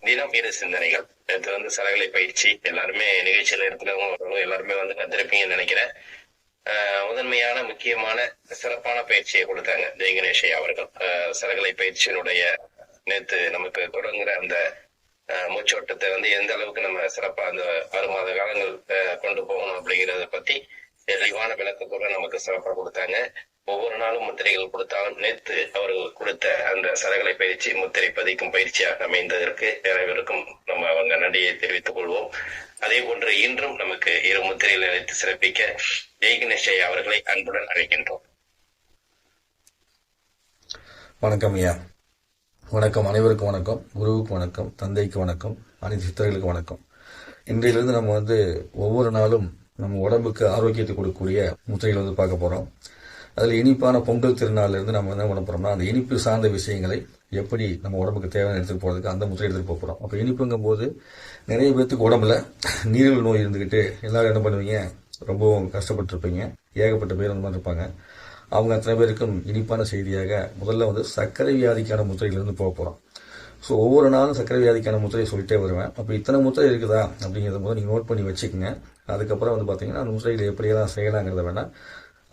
தினம் இரு சிந்தனைகள். நேற்று வந்து சரகலை பயிற்சி எல்லாருமே நிகழ்ச்சியில இருக்கிறவங்க எல்லாருமே வந்து கத்திருப்பீங்கன்னு நினைக்கிறேன். ஆஹ் முதன்மையான முக்கியமான சிறப்பான பயிற்சியை கொடுத்தாங்க ஜெய அவர்கள். ஆஹ் சரகலை பயிற்சியினுடைய நேத்து நமக்கு தொடங்குற அந்த ஆஹ் மூச்சோட்டத்தை வந்து எந்த அளவுக்கு நம்ம சிறப்பா அந்த ஆறு மாத காலங்கள் ஆஹ் கொண்டு போகணும் அப்படிங்கறத பத்தி தெளிவான விளக்கத்தோட நமக்கு சிறப்பா கொடுத்தாங்க. ஒவ்வொரு நாளும் முத்திரைகள் கொடுத்தாலும் நேத்து அவர்கள் கொடுத்த அந்த சரகலை பயிற்சி முத்திரை பதிக்கும் பயிற்சியாக அமைந்ததற்கு அனைவருக்கும் நம்ம அவங்க நன்றியை தெரிவித்துக் கொள்வோம். அதே போன்று இன்றும் நமக்கு இரு முத்திரையில் அழைத்து சிறப்பிக்க ஜெய்கணேஷ் அவர்களை அன்புடன் அழைக்கின்றோம். வணக்கம் ஐயா. வணக்கம். அனைவருக்கும் வணக்கம். குருவுக்கு வணக்கம். தந்தைக்கு வணக்கம். அனைத்து சித்தர்களுக்கு வணக்கம். இன்றையிலிருந்து நம்ம வந்து ஒவ்வொரு நாளும் நம்ம உடம்புக்கு ஆரோக்கியத்தை கொடுக்கக்கூடிய முத்திரைகள் வந்து பார்க்க போகிறோம் அதில் இனிப்பான பொங்கல் திருநாள்ல இருந்து நம்ம என்ன பண்ண போகிறோம்னா அந்த இனிப்பு சார்ந்த விஷயங்களை எப்படி நம்ம உடம்புக்கு தேவையான எடுத்துகிட்டு போகிறதுக்கு அந்த முத்திரை எடுத்துகிட்டு போக போகிறோம் அப்போ இனிப்புங்கும் போது நிறைய பேர்த்துக்கு உடம்புல நீரிழிவு நோய் இருந்துக்கிட்டு எல்லோரும் என்ன பண்ணுவீங்க? ரொம்பவும் கஷ்டப்பட்டிருப்பீங்க. ஏகப்பட்ட பேர் அந்த மாதிரி இருப்பாங்க. அவங்க அத்தனை பேருக்கும் இனிப்பான செய்தியாக முதல்ல வந்து சர்க்கரை வியாதிக்கான முத்திரையிலிருந்து போக போகிறோம் ஸோ ஒவ்வொரு நாளும் சர்க்கரை வியாதிக்கான முத்திரையை சொல்லிட்டே வருவேன். அப்போ இத்தனை முத்திரை இருக்குதா? அப்படிங்கிறத போது நீங்கள் நோட் பண்ணி வச்சுக்கோங்க. அதுக்கப்புறம் வந்து பார்த்தீங்கன்னா அந்த முத்திரையில் எப்படியெல்லாம் செய்யலாங்கிறத வேணால்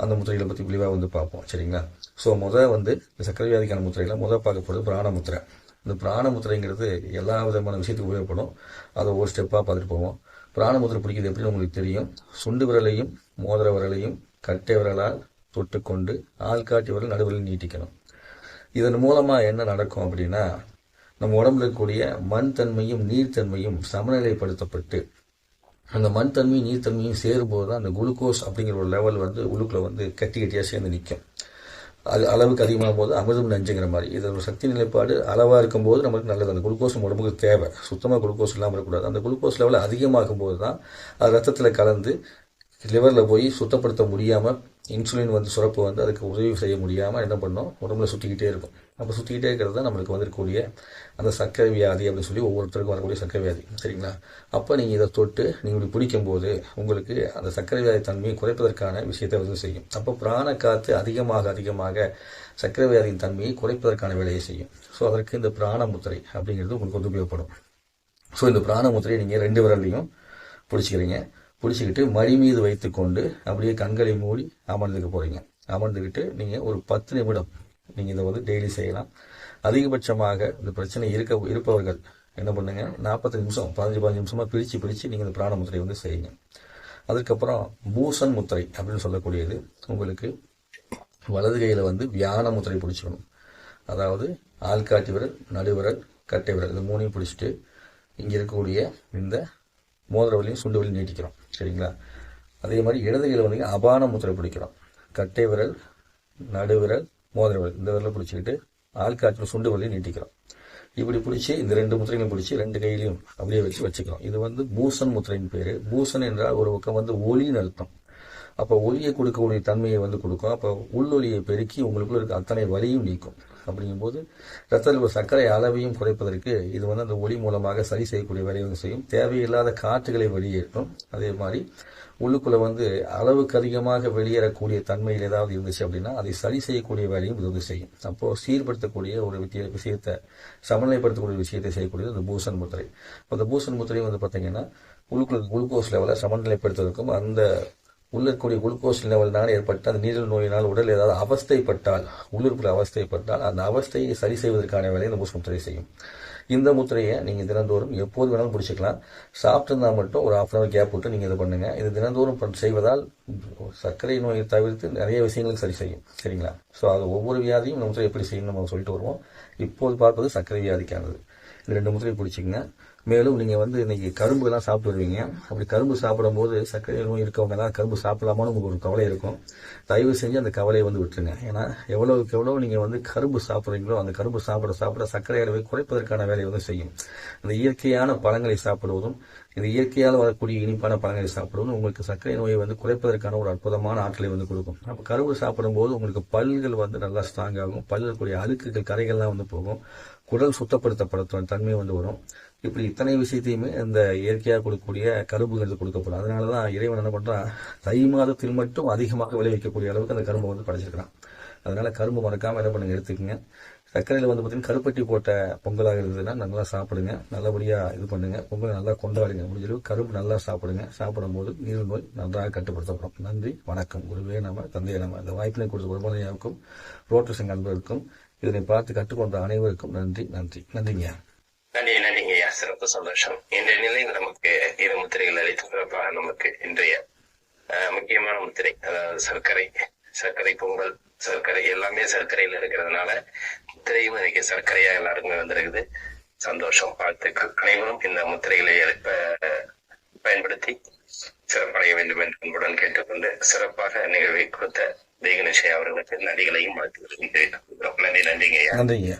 அந்த முத்திரைகளை பற்றி விரிவாக வந்து பார்ப்போம் சரிங்களா? ஸோ முதல் வந்து இந்த சர்க்கரை வியாதிக்கான முத்திரையில் முதல் பார்க்க போகிறது பிராண முத்திரை. இந்த பிராண முத்திரைங்கிறது எல்லா விதமான விஷயத்துக்கு உபயோகப்படும். அதை ஒரு ஸ்டெப்பாக பார்த்துட்டு போவோம். பிராண முத்திரை பிடிக்கிறது எப்படின்னு உங்களுக்கு தெரியும். சுண்டு விரலையும் மோதிர விரலையும் கட்டை விரலால் தொட்டுக்கொண்டு ஆள்காட்டி விரல் நடுவில் நீட்டிக்கணும். இதன் மூலமாக என்ன நடக்கும் அப்படின்னா நம்ம உடம்புல இருக்கக்கூடிய மண் தன்மையும் நீர்த்தன்மையும் சமநிலைப்படுத்தப்பட்டு அந்த மண் தன்மையும் நீர்த்தன்மையும் சேரும்போது தான் அந்த குளுக்கோஸ் அப்படிங்கிற ஒரு லெவல் வந்து உள்ளுக்குள்ள வந்து கட்டி கட்டியாக சேர்ந்து நிற்கும் அது அளவுக்கு அதிகமாகும் போது அமிர்தம் நஞ்சுங்கிற மாதிரி. இதில் ஒரு சக்தி நிலைப்பாடு அளவாக இருக்கும்போது நமக்கு நல்லது. அந்த குளுக்கோஸ் உடம்புக்கு தேவை. சுத்தமாக குளுக்கோஸ் இல்லாமல் இருக்கக்கூடாது. அந்த குளுக்கோஸ் லெவல் அதிகமாகும் போது தான் அது ரத்தத்தில் கலந்து லிவரில் போய் சுத்தப்படுத்த முடியாமல் இன்சுலின் வந்து சுரப்பு வந்து அதுக்கு உதவி செய்ய முடியாமல் என்ன பண்ணோம்? உடம்புல சுற்றிக்கிட்டே இருக்கும். அப்போ சுற்றிக்கிட்டே இருக்கிறது தான் நம்மளுக்கு வந்திருக்கக்கூடிய அந்த சர்க்கரை வியாதி அப்படின்னு சொல்லி ஒவ்வொருத்தருக்கும் வரக்கூடிய சர்க்கரை வியாதி. சரிங்களா? அப்போ நீங்கள் இதை தொட்டு நீங்கள் இப்படி பிடிக்கும்போது உங்களுக்கு அந்த சர்க்கரை வியாதி தன்மையை குறைப்பதற்கான விஷயத்தை வந்து செய்யும். அப்போ பிராண காற்று அதிகமாக அதிகமாக சர்க்கரை வியாதியின் தன்மையை குறைப்பதற்கான வேலையை செய்யும். ஸோ அதற்கு இந்த பிராண முத்திரை அப்படிங்கிறது உங்களுக்கு வந்து உபயோகப்படும். ஸோ இந்த பிராண முத்திரையை நீங்கள் ரெண்டு விரலையும் பிடிச்சிக்கிறீங்க. பிடிச்சிக்கிட்டு மடி மீது வைத்துக்கொண்டு அப்படியே கண்களை மூடி அமர்ந்துக்க போகிறீங்க அமர்ந்துக்கிட்டு நீங்கள் ஒரு பத்து நிமிடம் நீங்கள் இதை வந்து டெய்லி செய்யலாம். அதிகபட்சமாக இந்த பிரச்சனை இருக்க இருப்பவர்கள் என்ன பண்ணுங்க? நாற்பத்தஞ்சு நிமிஷம் பதினஞ்சு பதினஞ்சு நிமிஷமாக பிரித்து பிரித்து நீங்கள் இந்த பிராண முத்திரை வந்து செய்யுங்க. அதுக்கப்புறம் பூசன் முத்திரை அப்படின்னு சொல்லக்கூடியது உங்களுக்கு வலது கையில் வந்து வியான முத்திரை பிடிச்சிக்கணும். அதாவது ஆள்காட்டி விரல் நடுவிரல் கட்டை விரல் இந்த மூணையும் பிடிச்சிட்டு இங்கே இருக்கக்கூடிய இந்த மோதிர வலியும் சுண்டு வலியும் நீட்டிக்கிறோம். சரிங்களா? அதே மாதிரி இடது கையில் வந்து அபான முத்திரை பிடிக்கிறோம். கட்டை விரல் நடுவிரல் மோதிர விரல். இந்த விரலை பிடிச்சிக்கிட்டு ஆள்காட்டில் சுண்டு விரலையும் நீட்டிக்கிறோம். இப்படி பிடிச்சி இந்த ரெண்டு முத்திரைகளையும் பிடிச்சி ரெண்டு கையிலையும் அப்படியே வச்சு வச்சுக்கிறோம். இது வந்து பூசன் முத்திரையின் பேர். பூசன் என்றால் ஒரு பக்கம் வந்து ஒலின்னு அர்த்தம் அப்போ ஒளியை கொடுக்கக்கூடிய தன்மையை வந்து கொடுக்கும். அப்போ உள்ளொலியை பெருக்கி உங்களுக்குள்ள இருக்க அத்தனை வலியும் நீக்கும். அப்படிங்கும்போது ரத்தத்தில் ஒரு சர்க்கரை அளவையும் குறைப்பதற்கு இது வந்து அந்த ஒளி மூலமாக சரி செய்யக்கூடிய வேலையை வந்து செய்யும். தேவையில்லாத காற்றுகளை வெளியேற்றும். அதே மாதிரி உள்ளுக்குள்ள வந்து அளவுக்கு அதிகமாக வெளியேறக்கூடிய தன்மையில் ஏதாவது இருந்துச்சு அப்படின்னா அதை சரி செய்யக்கூடிய வேலையும் இது வந்து செய்யும். அப்போ சீர்படுத்தக்கூடிய ஒரு வித்திய விஷயத்தை சமநிலைப்படுத்தக்கூடிய விஷயத்தை செய்யக்கூடியது அந்த பூசன் முத்திரை. அந்த பூசன் முத்திரை வந்து பார்த்தீங்கன்னா உள்ளுக்குள்ள குளுக்கோஸ் லெவலை சமநிலைப்படுத்துவதற்கும் அந்த உள்ள இருக்கக்கூடிய குளுக்கோஸ் லெவல்னால் ஏற்பட்ட அந்த நீரிழிவு நோயினால் உடல் ஏதாவது அவஸ்தைப்பட்டால் உள்ளிருப்பில் அவஸ்தைப்பட்டால் அந்த அவஸ்தையை சரி செய்வதற்கான வேலையை இந்த மூச்சு முத்திரை செய்யும். இந்த முத்திரையை நீங்கள் தினந்தோறும் எப்போது வேணாலும் பிடிச்சிக்கலாம் சாப்பிட்டுருந்தா மட்டும் ஒரு ஆஃப் அன் அவர் கேப் விட்டு நீங்கள் இதை பண்ணுங்கள் இது தினந்தோறும் செய்வதால் சர்க்கரை நோயை தவிர்த்து நிறைய விஷயங்களுக்கு சரி செய்யும். சரிங்களா? ஸோ அது ஒவ்வொரு வியாதியும் இந்த முத்திரை எப்படி செய்யணும் நம்ம சொல்லிட்டு வருவோம். இப்போது பார்ப்பது சர்க்கரை வியாதிக்கானது. இந்த ரெண்டு முத்திரையை பிடிச்சிங்கன்னா மேலும் நீங்கள் வந்து இன்னைக்கு கரும்புலாம் சாப்பிட்டு வருவீங்க அப்படி கரும்பு சாப்பிடும்போது சர்க்கரை நோய் இருக்கவங்க எல்லாம் கரும்பு சாப்பிடலாமான்னு உங்களுக்கு ஒரு கவலை இருக்கும். தயவு செஞ்சு அந்த கவலையை வந்து விட்டுருங்க. ஏன்னா எவ்வளோக்கு எவ்வளோ நீங்கள் வந்து கரும்பு சாப்பிட்றீங்களோ அந்த கரும்பு சாப்பிட சாப்பிட சர்க்கரை அளவை குறைப்பதற்கான வேலையை வந்து செய்யும். இந்த இயற்கையான பழங்களை சாப்பிடுவதும் இந்த இயற்கையால் வரக்கூடிய இனிப்பான பழங்களை சாப்பிடுவதும் உங்களுக்கு சர்க்கரை நோயை வந்து குறைப்பதற்கான ஒரு அற்புதமான ஆற்றலை வந்து கொடுக்கும். அப்போ கரும்பு சாப்பிடும்போது உங்களுக்கு பல்கள் வந்து நல்லா ஸ்ட்ராங் ஆகும். பல்லுக்குரிய அழுக்குகள் கரைகள்லாம் வந்து போகும். குடல் சுத்தப்படுத்தப்படுத்தும் தன்மை வந்து வரும். இப்படி இத்தனை விஷயத்தையுமே இந்த இயற்கையாக கொடுக்கக்கூடிய கரும்புகள் கொடுக்கப்படும். அதனால தான் இறைவன் என்ன பண்ணுறான் தை மாதத்தில் மட்டும் அதிகமாக விளைவிக்கக்கூடிய அளவுக்கு அந்த கரும்பை வந்து படைச்சிருக்கிறான். அதனால கரும்பு மறக்காமல் என்ன பண்ணுங்க எடுத்துக்கங்க. சர்க்கரையில் வந்து பார்த்தீங்கன்னா கருப்பட்டி போட்ட பொங்கலாக இருந்ததுன்னா நல்லா சாப்பிடுங்க. நல்லபடியாக இது பண்ணுங்க. பொங்கல் நல்லா கொண்டாடுங்க. முடிஞ்சளவு கரும்பு நல்லா சாப்பிடுங்க. சாப்பிடும்போது நீர் நோய் நன்றாக கட்டுப்படுத்தப்படும். நன்றி வணக்கம். குருவே நம்ம தந்தையை நம்ம இந்த வாய்ப்பினை கொடுத்த குருமனையாவுக்கும் ரோட்டர் சங்க அன்பர்களுக்கும் இதனை பார்த்து கற்றுக்கொண்ட அனைவருக்கும் நன்றி நன்றி. நன்றிங்க. சிறப்பு சந்தோஷம். இன்றைய நிலையில் நமக்கு இரு முத்திரைகள் அளித்து சிறப்பாக நமக்கு இன்றைய முக்கியமான முத்திரை அதாவது சர்க்கரை சர்க்கரை பொங்கல் சர்க்கரை எல்லாமே சர்க்கரையில் இருக்கிறதுனால முத்திரையும் இன்னைக்கு சர்க்கரையா எல்லாருக்குமே வந்திருக்குது. சந்தோஷம் வாழ்த்துக்கள் அனைவரும் இந்த முத்திரைகளை எழுப்ப பயன்படுத்தி சிறப்படைய வேண்டும் என்று அன்புடன் கேட்டுக்கொண்டு சிறப்பாக நிகழ்வை கொடுத்த தேகநிஷை அவர்களுக்கு நன்றிகளையும் வாழ்த்துக்கிறேன் நன்றி நன்றிங்க நன்றிங்க